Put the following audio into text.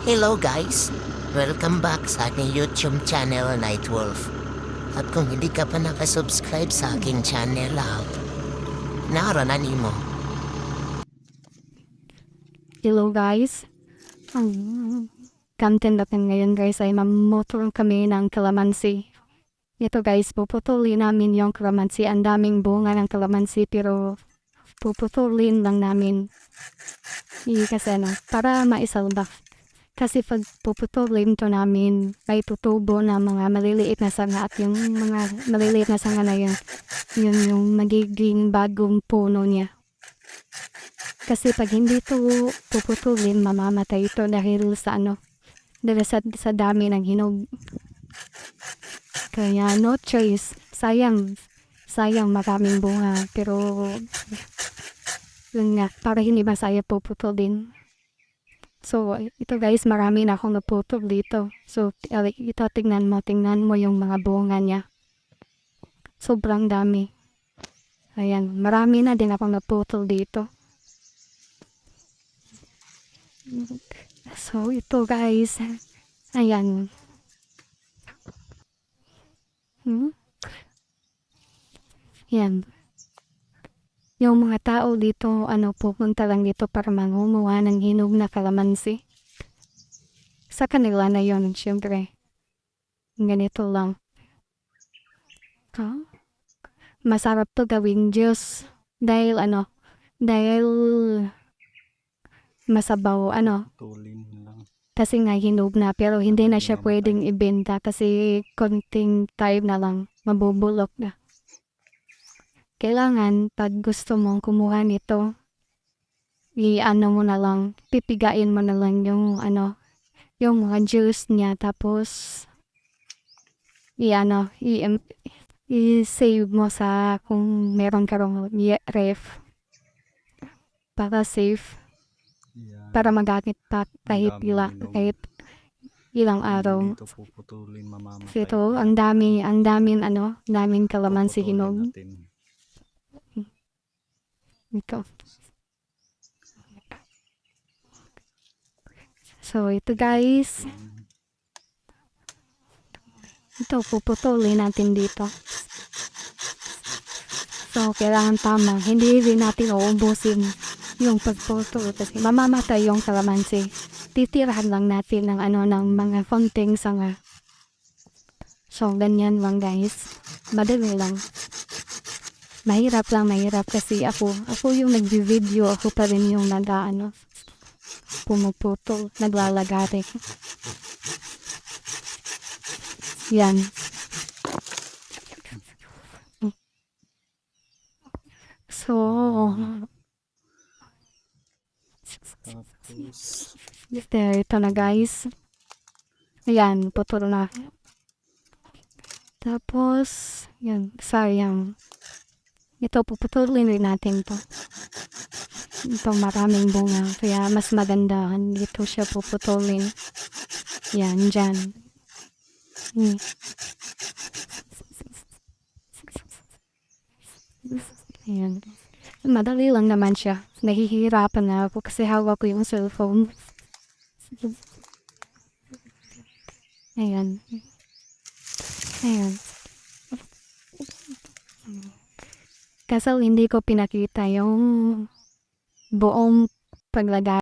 Hello guys! Welcome back sa aking YouTube channel Nightwolf. At kung hindi ka pa nakasubscribe sa aking channel, ah, naaranan mo. Hello guys. Ang content natin ngayon guys ay mamotor kami ng kalamansi. Ito guys, puputulin namin yung kalamansi. Ang daming bunga ng kalamansi pero puputulin lang namin. Hindi kasi ano, para maisalba. Kasi pag puputulin to namin, may tutubo na mga maliliit na sanga at yung mga maliliit na sanga na yun, yun yung magiging bagong puno niya. Kasi pag hindi to puputulin, mamamatay ito dahil sa ano, dahil sa, sa dami ng hinog. Kaya no choice. Sayang. Sayang maraming bunga. Pero, yun nga, para hindi masaya puputulin. So, ito guys, marami na akong naputol dito. So, ito tingnan mo, tingnan mo yung mga bunga niya. Sobrang dami. Ayan, marami na din akong naputol dito. So, ito guys. Ayan. Hmm? Yan. Yung mga tao dito, ano, pupunta lang dito para mangunguha ng hinog na kalamansi. Sa kanila na yun, syempre. Ganito lang. Ha? Masarap to gawing juice. Dahil ano, dahil masabaw, ano, Tulin lang. kasi nga hinog na pero hindi na siya pwedeng ibenta kasi konting time na lang mabubulok na. Kailangan pag gusto mong kumuha nito, i-ano mo na lang, pipigain mo na lang yung ano, yung mga juice niya tapos i-ano, i-save mo sa kung meron ka rong ref para safe Yan. para magamit pa kahit ila, kahit ilang araw. Dito puputulin, mamamatay. Ito, ang dami, ang daming ano, daming kalamansi hinog. natin. Ito. So, ito guys. Ito, puputulin natin dito. So, kailangan tama. Hindi rin natin uubusin yung pagputol kasi mamamatay yung kalamansi. Titirahan lang natin ng ano, ng mga konting sanga. So, ganyan lang guys. Madali lang. Mahirap lang, mahirap kasi ako, ako yung nag-video, ako pa rin yung nag, ano, pumuputol, naglalagari. Yan. So, there, ito na guys. Ayan, putol na. Tapos, yan, sayang. Ito, puputulin rin natin to. Ito, maraming bunga. Kaya mas maganda. Dito siya puputulin. Yan, dyan. Hmm. Ayan. Madali lang naman siya. Nahihirapan na ako kasi hawak ko yung cellphone. Ayan. Ayan. Kaso hindi ko pinakita yung buong paglagay.